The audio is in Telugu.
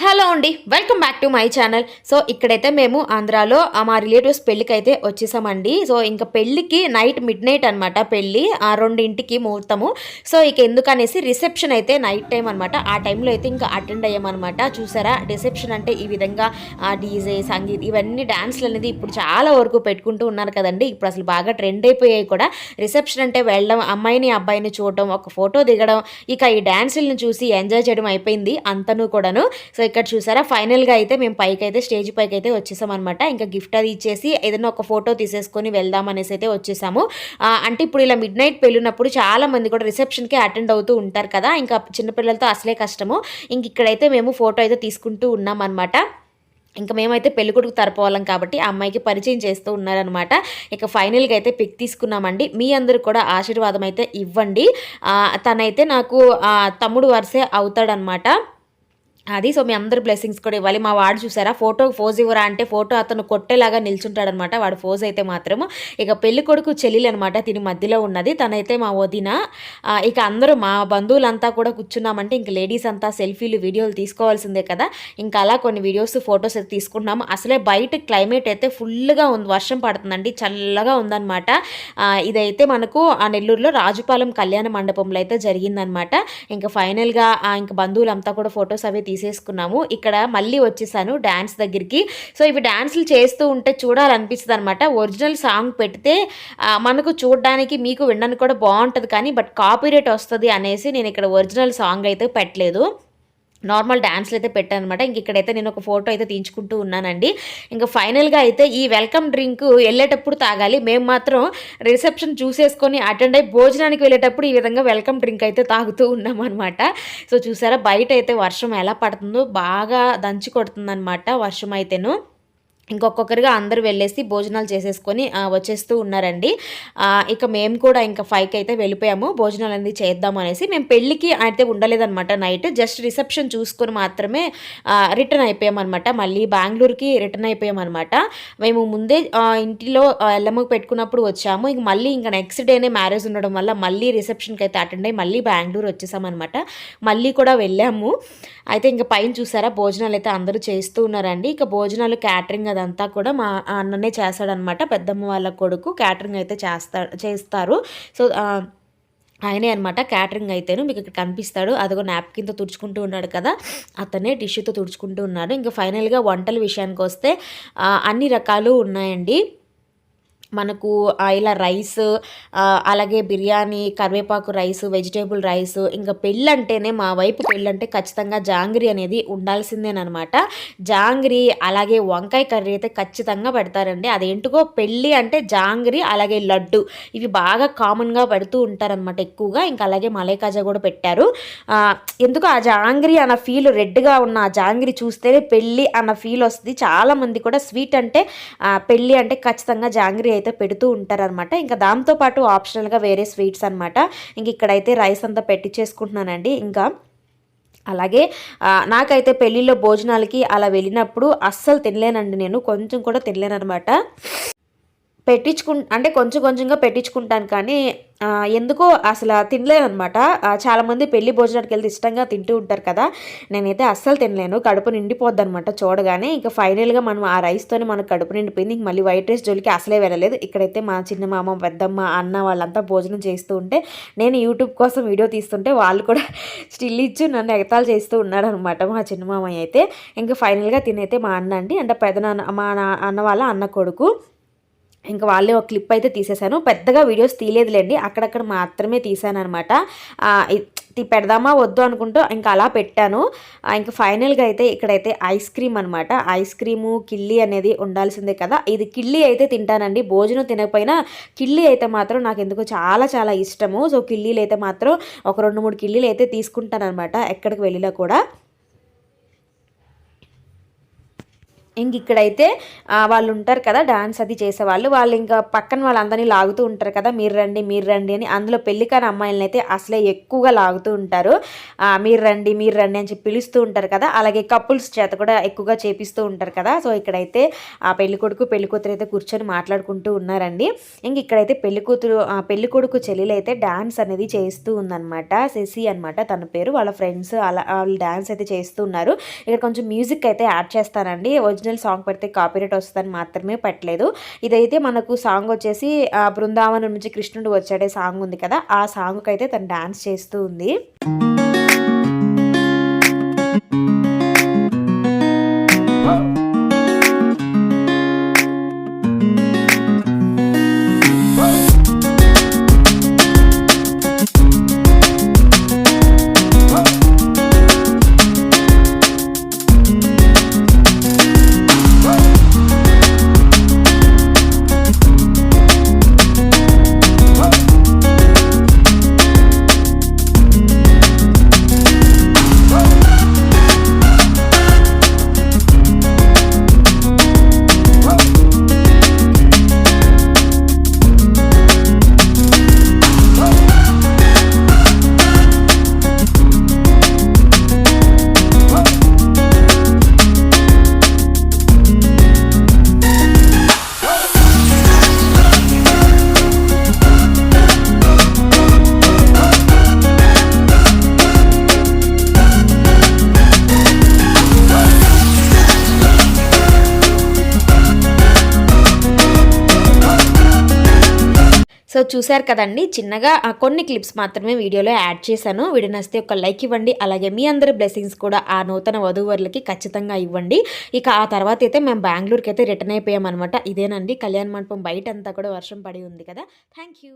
హలో అండి welcome back to my channel. So ఇక్కడైతే మేము ఆంధ్రాలో మా రిలేటివ్స్ పెళ్ళికి అయితే వచ్చేసామండి. సో ఇంకా పెళ్ళికి నైట్ మిడ్ నైట్ అనమాట పెళ్ళి ఆ రెండింటికి ముహూర్తము. సో ఇక ఎందుకనేసి రిసెప్షన్ అయితే నైట్ టైం అనమాట ఆ టైంలో అయితే ఇంకా అటెండ్ అయ్యామన్నమాట. చూసారా రిసెప్షన్ అంటే ఈ విధంగా ఆ డీజే సంగీత్ ఇవన్నీ డ్యాన్స్లు అనేది ఇప్పుడు చాలా వరకు పెట్టుకుంటూ ఉన్నారు కదండి. ఇప్పుడు అసలు బాగా ట్రెండ్ అయిపోయాయి కూడా. రిసెప్షన్ అంటే వెళ్ళడం అమ్మాయిని అబ్బాయిని చూడడం ఒక ఫోటో దిగడం ఇక ఈ డ్యాన్సులను చూసి ఎంజాయ్ చేయడం అయిపోయింది అంతను కూడాను. సో ఇక్కడ చూసారా? ఫైనల్గా అయితే మేము పైకి అయితే స్టేజ్ పైకి అయితే వచ్చేసాం అనమాట ఇంకా గిఫ్ట్ అది ఇచ్చేసి ఏదైనా ఒక ఫోటో తీసేసుకొని వెళ్దాం అనేసి అయితే వచ్చేసాము. అంటే ఇప్పుడు ఇలా మిడ్ నైట్ పెళ్ళినప్పుడు చాలా మంది కూడా రిసెప్షన్కి అటెండ్ అవుతూ ఉంటారు కదా? ఇంకా చిన్నపిల్లలతో అసలే కష్టము. ఇంక ఇక్కడైతే మేము ఫోటో అయితే తీసుకుంటూ ఉన్నాం అనమాట ఇంకా మేమైతే పెళ్ళికొడుకు తరపోవాలం కాబట్టి ఆ అమ్మాయికి పరిచయం చేస్తూ ఉన్నారనమాట ఇక ఫైనల్గా అయితే పిక్ తీసుకున్నామండి. మీ అందరూ కూడా ఆశీర్వాదం అయితే ఇవ్వండి. తనైతే నాకు తమ్ముడు వరుసే అవుతాడనమాట అది సో మీ అందరు బ్లెస్సింగ్స్ కూడా ఇవ్వాలి. మా వాడు చూసారా ఫోటో ఫోజ్ ఇవ్వరా అంటే ఫోటో అతను కొట్టేలాగా నిల్చుంటాడనమాట. వాడు ఫోజ్ అయితే మాత్రము. ఇక పెళ్ళి కొడుకు చెల్లెలు అనమాట దీని మధ్యలో ఉన్నది. తనైతే మా వదిన ఇక అందరూ మా బంధువులంతా కూడా కూర్చున్నామంటే ఇంక లేడీస్ అంతా సెల్ఫీలు వీడియోలు తీసుకోవాల్సిందే కదా. ఇంకా అలా కొన్ని వీడియోస్ ఫొటోస్ అయితే తీసుకున్నాము అసలే బయట క్లైమేట్ అయితే ఫుల్గా ఉంది. వర్షం పడుతుందండి. చల్లగా ఉందన్నమాట. ఇదైతే మనకు ఆ నెల్లూరులో రాజుపాలెం కళ్యాణ మండపంలో అయితే జరిగిందనమాట ఇంకా ఫైనల్గా ఇంకా బంధువులంతా కూడా ఫొటోస్ అవి తీసేసుకున్నాము. ఇక్కడ మళ్ళీ వచ్చేసాను డ్యాన్స్ దగ్గరికి. సో ఇవి డ్యాన్స్లు చేస్తూ ఉంటే చూడాలనిపిస్తుంది అనమాట ఒరిజినల్ సాంగ్ పెడితే మనకు చూడడానికి మీకు వినడానికి కూడా బాగుంటుంది కానీ బట్ కాపీరేట్ వస్తుంది అనేసి నేను ఇక్కడ ఒరిజినల్ సాంగ్ అయితే పెట్టలేదు. నార్మల్ డ్యాన్స్లు అయితే పెట్టాను అనమాట ఇంక ఇక్కడైతే నేను ఒక ఫోటో అయితే తీయించుకుంటూ ఉన్నానండి. ఇంకా ఫైనల్గా అయితే ఈ వెల్కమ్ డ్రింక్ వెళ్ళేటప్పుడు తాగాలి. మేము మాత్రం రిసెప్షన్ చూసేసుకొని అటెండ్ అయ్యి భోజనానికి వెళ్ళేటప్పుడు ఈ విధంగా వెల్కమ్ డ్రింక్ అయితే తాగుతూ ఉన్నాం అనమాట సో చూసారా బయట అయితే వర్షం ఎలా పడుతుందో బాగా దంచి కొడుతుందనమాట వర్షం అయితేను. ఇంకొక్కొక్కరిగా అందరూ వెళ్ళేసి భోజనాలు చేసేసుకొని వచ్చేస్తూ ఉన్నారండి. ఇక మేము కూడా ఇంకా ఫైవ్కి అయితే వెళ్ళిపోయాము. భోజనాలు అనేది చేద్దాం అనేసి మేము పెళ్ళికి అయితే ఉండలేదన్నమాట నైట్. జస్ట్ రిసెప్షన్ చూసుకొని మాత్రమే రిటర్న్ అయిపోయామన్నమాట. మళ్ళీ బెంగళూరుకి రిటర్న్ అయిపోయామన్నమాట. మేము ముందే ఇంటిలో ఎల్లమ్మకు పెట్టుకున్నప్పుడు వచ్చాము. ఇంక మళ్ళీ ఇంకా నెక్స్ట్ డేనే మ్యారేజ్ ఉండడం వల్ల మళ్ళీ రిసెప్షన్కి అయితే అటెండ్ అయ్యి మళ్ళీ బెంగళూరు వచ్చేసామన్నమాట. మళ్ళీ కూడా వెళ్ళాము. అయితే ఇంకా పైన చూసారా భోజనాలు అయితే అందరూ చేస్తూ ఉన్నారండి. ఇక భోజనాలు క్యాటరింగ్ అదంతా కూడా మా అన్ననే చేస్తాడనమాట. పెద్దమ్మ వాళ్ళ కొడుకు క్యాటరింగ్ అయితే చేస్తా చేస్తారు. సో ఆయనే అనమాట క్యాటరింగ్ అయితేను మీకు ఇక్కడ కనిపిస్తాడు. అదిగో నాప్కిన్తో తుడుచుకుంటూ ఉన్నాడు కదా. అతనే టిష్యూతో తుడుచుకుంటూ ఉన్నాడు ఇంకా ఫైనల్గా వంటల విషయానికి వస్తే అన్ని రకాలు ఉన్నాయండి. మనకు ఇలా రైస్ అలాగే బిర్యానీ కరివేపాకు రైస్ వెజిటేబుల్ రైస్ ఇంకా పెళ్ళంటేనే మా వైపు పెళ్ళంటే ఖచ్చితంగా జాంగ్రీ అనేది ఉండాల్సిందేనమాట జాంగ్రీ అలాగే వంకాయ కర్రీ అయితే ఖచ్చితంగా పెడతారండి. అదేంటికో పెళ్ళి అంటే జాంగ్రీ అలాగే లడ్డు. ఇవి బాగా కామన్గా పెడుతూ ఉంటారనమాట ఎక్కువగా. ఇంకా అలాగే మలై కాజా కూడా పెట్టారు. ఎందుకు ఆ జాంగ్రీ అన్న ఫీల్ రెడ్గా ఉన్న ఆ జాంగ్రీ చూస్తేనే పెళ్ళి అన్న ఫీల్ వస్తుంది. చాలా మంది కూడా స్వీట్ అంటే పెళ్ళి అంటే ఖచ్చితంగా జాంగ్రీ అయితే పెడుతూ ఉంటారనమాట ఇంకా దాంతోపాటు ఆప్షనల్గా వేరే స్వీట్స్ అనమాట ఇంక ఇక్కడైతే రైస్ అంతా పెట్టించేసుకుంటున్నానండి ఇంకా అలాగే నాకైతే పెళ్ళిళ్ళ భోజనాలకి అలా వెళ్ళినప్పుడు అస్సలు తినలేనండి నేను. కొంచెం కూడా తినలేనమాట పెట్టించుకు అంటే కొంచెం కొంచెంగా పెట్టించుకుంటాను కానీ ఎందుకో అసలు తినలేదనమాట చాలామంది పెళ్ళి భోజనానికి వెళ్తే ఇష్టంగా తింటూ ఉంటారు కదా. నేనైతే అస్సలు తినలేను. కడుపు నిండిపోద్ది అనమాట చూడగానే. ఇంకా ఫైనల్గా మనం ఆ రైస్తోనే మనకు కడుపు నిండిపోయింది. ఇంక మళ్ళీ వైట్ రైస్ జోలికి అసలే వెళ్ళలేదు. ఇక్కడైతే మా చిన్న మామ పెద్దమ్మ అన్న వాళ్ళంతా భోజనం చేస్తూ ఉంటే నేను యూట్యూబ్ కోసం వీడియో తీస్తుంటే వాళ్ళు కూడా స్టిల్ ఇచ్చి నన్ను ఎగతాలు చేస్తూ ఉన్నాడు అనమాట మా చిన్న మామయ్య అయితే. ఇంకా ఫైనల్గా తినైతే మా అన్న అండి. అంటే పెదనాన్న మా నా- అన్న వాళ్ళ అన్న కొడుకు. ఇంకా వాళ్ళే ఒక క్లిప్ అయితే తీసేశాను. పెద్దగా వీడియోస్ తీయలేదులేండి. అక్కడక్కడ మాత్రమే తీసాను అనమాట పెడదామా వద్దు అనుకుంటూ ఇంకా అలా పెట్టాను. ఇంకా ఫైనల్గా అయితే ఇక్కడైతే ఐస్ క్రీమ్ అనమాట ఐస్ క్రీము కిళ్ళి అనేది ఉండాల్సిందే కదా. ఇది కిళ్ళి అయితే తింటానండి. భోజనం తినకపోయినా కిళ్ళి అయితే మాత్రం నాకు ఎందుకో చాలా చాలా ఇష్టము. సో కిళ్ళీలు అయితే మాత్రం ఒక రెండు మూడు కిళ్ళీలు అయితే తీసుకుంటాను అనమాట ఎక్కడికి వెళ్ళినా కూడా. ఇంక ఇక్కడైతే వాళ్ళు ఉంటారు కదా డాన్స్ అది చేసేవాళ్ళు. వాళ్ళు ఇంకా పక్కన వాళ్ళందరినీ లాగుతూ ఉంటారు కదా మీరు రండి మీరు రండి అని. అందులో పెళ్ళి కాని అమ్మాయిలని అయితే అసలే ఎక్కువగా లాగుతూ ఉంటారు. మీరు రండి మీరు రండి అని చెప్పి పిలుస్తూ ఉంటారు కదా. అలాగే కపుల్స్ చేత కూడా ఎక్కువగా చేపిస్తూ ఉంటారు కదా. సో ఇక్కడైతే ఆ పెళ్ళి కొడుకు పెళ్ళి కూతురు అయితే కూర్చొని మాట్లాడుకుంటూ ఉన్నారండి. ఇంక ఇక్కడైతే పెళ్ళి కూతురు ఆ, పెళ్ళి కొడుకు చెల్లెలు అయితే డాన్స్ అనేది చేస్తూ ఉందన్నమాట. శశి అనమాట తన పేరు. వాళ్ళ ఫ్రెండ్స్ అలా వాళ్ళు డాన్స్ అయితే చేస్తూ ఉన్నారు. ఇక్కడ కొంచెం మ్యూజిక్ అయితే యాడ్ చేస్తానండి. ఒరిజినల్ సాంగ్ పెడితే కాపీరైట్ వస్తుందని మాత్రమే పెట్టలేదు. ఇదైతే మనకు సాంగ్ వచ్చేసి బృందావనం నుంచి కృష్ణుడు వచ్చాడే సాంగ్ ఉంది కదా ఆ సాంగ్కి అయితే తను డాన్స్ చేస్తూ ఉంది. సో చూశారు కదండి. చిన్నగా ఆ, కొన్ని క్లిప్స్ మాత్రమే వీడియోలో యాడ్ చేశాను. వీడియో నస్తే ఒక లైక్ ఇవ్వండి. అలాగే మీ అందరి బ్లెస్సింగ్స్ కూడా ఆ నూతన వధువరులకి ఖచ్చితంగా ఇవ్వండి. ఇక ఆ తర్వాత అయితే మేము బెంగళూరుకి అయితే రిటర్న్ అయిపోయామన్నమాట. ఇదేనండి. కళ్యాణ మండపం బయట అంతా కూడా వర్షం పడి ఉంది కదా. Thank you